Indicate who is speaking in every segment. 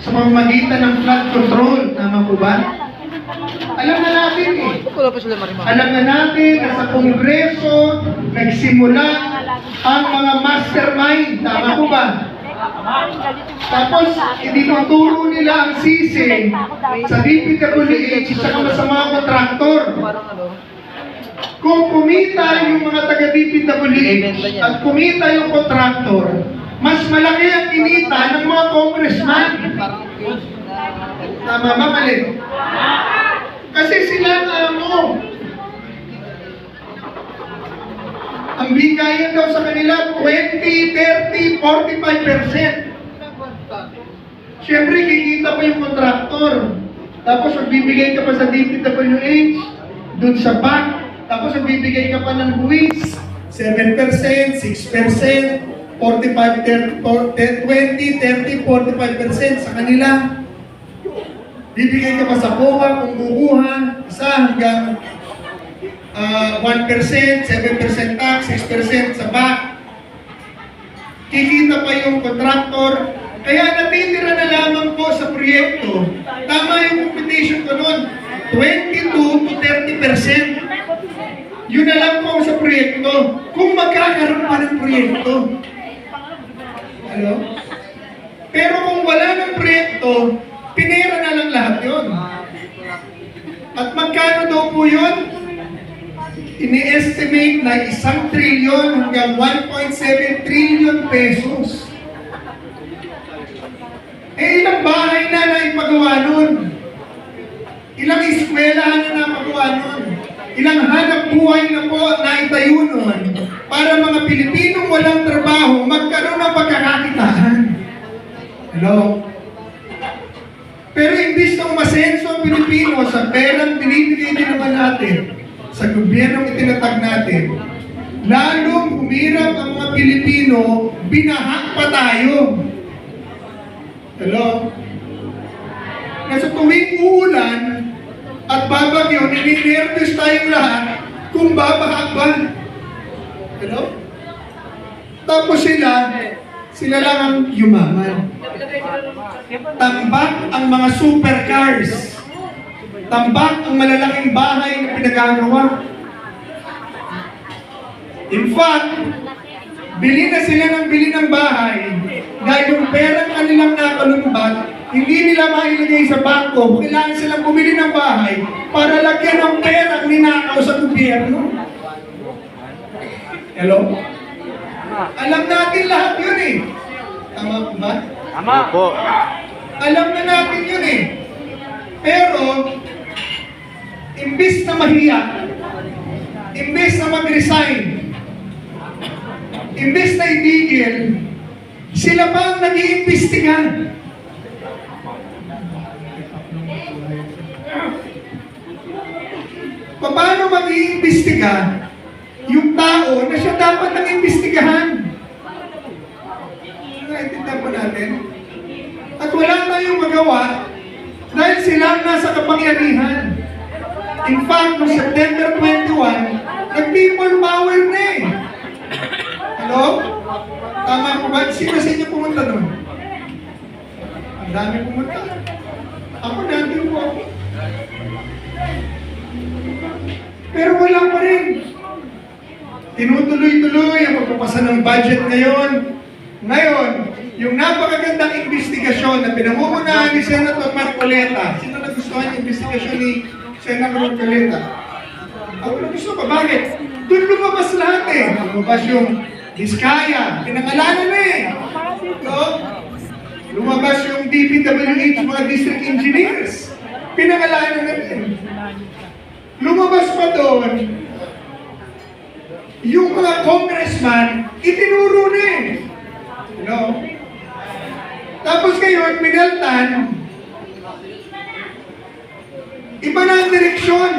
Speaker 1: sa pamamagitan ng flood control. Tama po ba? Alam na natin eh. Alam na natin na sa Kongreso nagsimula ang mga mastermind. Tama po ba? Tapos, itinuturo nila ang sisi sa DPWH sa mga kontraktor.
Speaker 2: Ano,
Speaker 1: Kung kumita yung mga taga DPWH at kumita yung kontraktor, mas malaki ang kinita ng mga congressman. Tama ba, mali? Kasi sila ang ano, ang bigayan daw sa kanila 20, 30, 45%. Siyempre, kikita pa yung kontraktor. Tapos magbibigay ka pa sa DPWH, dun sa bank, tapos magbibigay ka pa ng buwis, 7%, 6%, 45, 30, 20, 30, 45% sa kanila. Bibigay ka pa sa COA kung kukuha, isa hanggang ah, 1%, 7% tax, 6% sa back. Kikita pa yung kontraktor. Kaya natitira na lamang po sa proyekto. Tama yung computation ko noon. 22 to 30%. Yun na lang po sa proyekto. Kung magkakaroon pa ng proyekto. Ano? Pero kung wala ng proyekto, pinera na lang lahat yun. At magkano daw po yun? Ini-estimate na isang trilyon hanggang 1.7 trillion pesos. Eh ilang bahay na na ipagawa nun? Ilang eskwelahan na napagawa nun? Ilang hanap buhay na po na itayo nun para mga Pilipinong walang trabaho magkaroon ng pagkakakitaan? Hello? Pero imbis na umasenso ang Pilipino sa perang binibigay naman natin sa gobyernong itinatag natin, lalong humirap ang mga Pilipino, binahak pa tayo. Hello? Na sa tuwing uulan at babagyo, nininervous tayong lahat kung babaha ba. Hello? Tapos sila, sila lang ang yumaman. Tambak ang mga supercars. Tambak ang malalaking bahay na pinagagawa. In fact, bili na sila ng bili ng bahay dahil yung perang kanilang nakalumbat, hindi nila mailagay sa bangko, kailangan silang bumili ng bahay para lagyan ng perang ninakaw sa gobyerno. Hello? Alam natin lahat yun eh. Tama po ba?
Speaker 2: Tama.
Speaker 3: Opo.
Speaker 1: Alam na natin yun eh. Pero, imbis na mahiya, imbis na mag-resign, imbis na itigil, sila pa ang nag-iimbestiga. Paano mag-iimbestiga tao na siya dapat nang imbestigahan? Naintindihan po natin? At wala tayong magawa dahil sila ang nasa kapangyarihan. In fact, noong September 21, nag-people power na eh. Hello? Tama po ba? Sino sa inyo pumunta doon? Ang dami pumunta. Ako nandun po ako. Pero wala pa rin. Tinutuloy-tuloy ang pagpapasa ng budget ngayon. Ngayon, yung napakagandang investigasyon na pinamumunahan ni Senator Marcoleta. Sino nagustuhan yung investigasyon ni Senator Marcoleta? Ako nagustuhan pa. Bakit? Doon lumabas lahat eh. Lumabas yung Diskaya. Pinangalanan na eh. No? Lumabas yung DPWH, mga district engineers. Pinangalanan na rin. Lumabas pa doon, yung mga congressman, itinuro na eh. No? Tapos ngayon, pinaltan, iba na ang direksyon.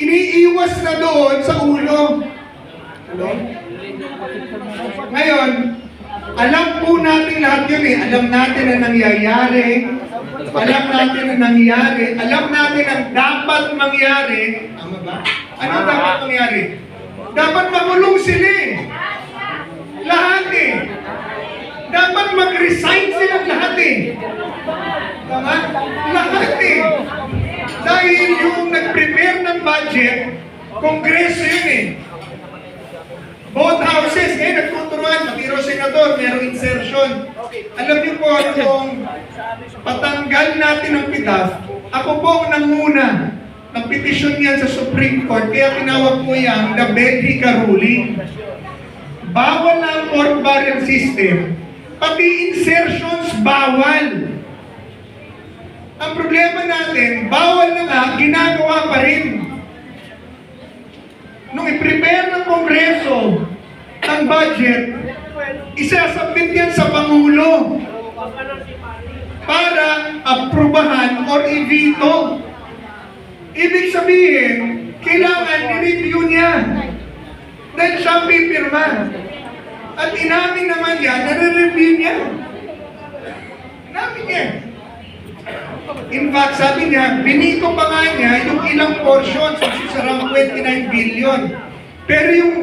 Speaker 1: Iniiwas na doon sa ulo. Hello? Ngayon, alam po natin lahat yun eh. Alam natin na nangyayari. Alam natin na nangyayari. Alam natin ang dapat mangyari. Tama ba? Ano dapat mangyari? Dapat makulong sila eh. Lahat eh. Dapat mag-resign silang lahat nga? Lahat eh. Dahil yung nag-prepare ng budget, kongreso yun eh. Both houses, ngayon nagtuturuan, pati raw senador, merong insertion. Alam niyo po, yung patanggal natin ang PIDAF, ako po ang nanguna ng petisyon yan sa Supreme Court, kaya tinawag ko yan the Belgica ruling. Bawal na ang pork barrel system, pati insertions bawal. Ang problema natin, bawal na nga, ginagawa pa rin. Nung i-prepare ng Kongreso ang budget, isasabit yan sa Pangulo para aprubahan or i-veto. Ibig sabihin, kailangan i-review niya. Dahil siya pipirma. At inamin naman yan, nare-review niya. Inamin niya. In fact, sabi niya, binito pa nga niya yung ilang portions, which is around 29 billion. Pero yung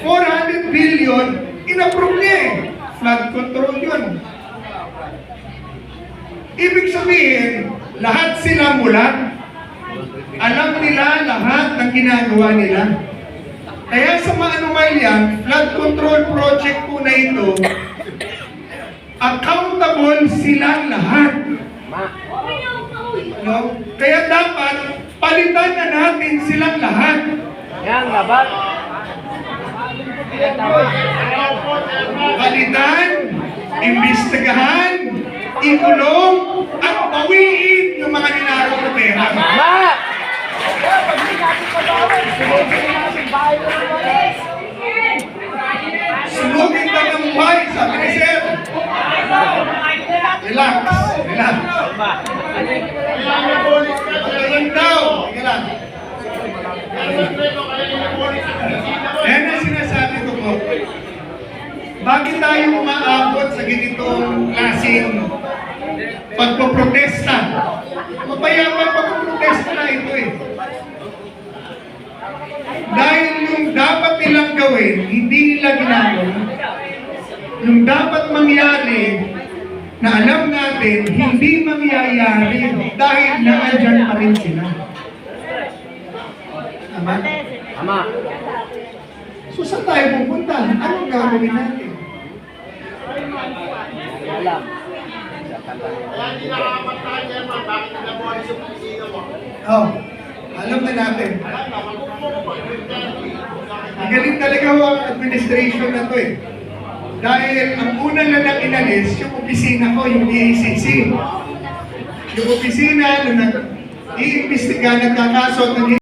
Speaker 1: 400 billion, inapprove niya eh. Flood control yun. Ibig sabihin, lahat sila mulat. Alam nila lahat ng ginagawa nila. Kaya sa mga anomalyan, flood control project po na ito, accountable silang lahat. No? Kaya dapat palitan na natin silang lahat.
Speaker 2: Yan, labat.
Speaker 1: Palitan, imbestigahan, ikulong, at bawiin yung mga ninakaw na pera.
Speaker 2: Ma!
Speaker 1: Sunugin ka ng buhay, sabi ni Sir. Relax, relax. Pagkain daw. Teka lang. Yan ang sinasabi ko po. Bakit tayo umaabot sa ganitong klaseng pagpoprotesta? Mapayapang pagpoprotesta na ito eh. Dahil yung dapat nilang gawin, hindi nila ginagawa. Yung dapat mangyari, na alam natin, hindi mangyayari dahil naandyan pa rin sila. Tama?
Speaker 2: Ama.
Speaker 1: So saan tayo pupunta? Anong gagawin natin?
Speaker 2: Alam.
Speaker 1: Oh, alam na natin. Ang galing talaga ho ang administration na to eh. Dahil ang una na lang inalis, yung opisina ko, yung DACC. Yung opisina na nag-iimbestiga, nagkakaso, nag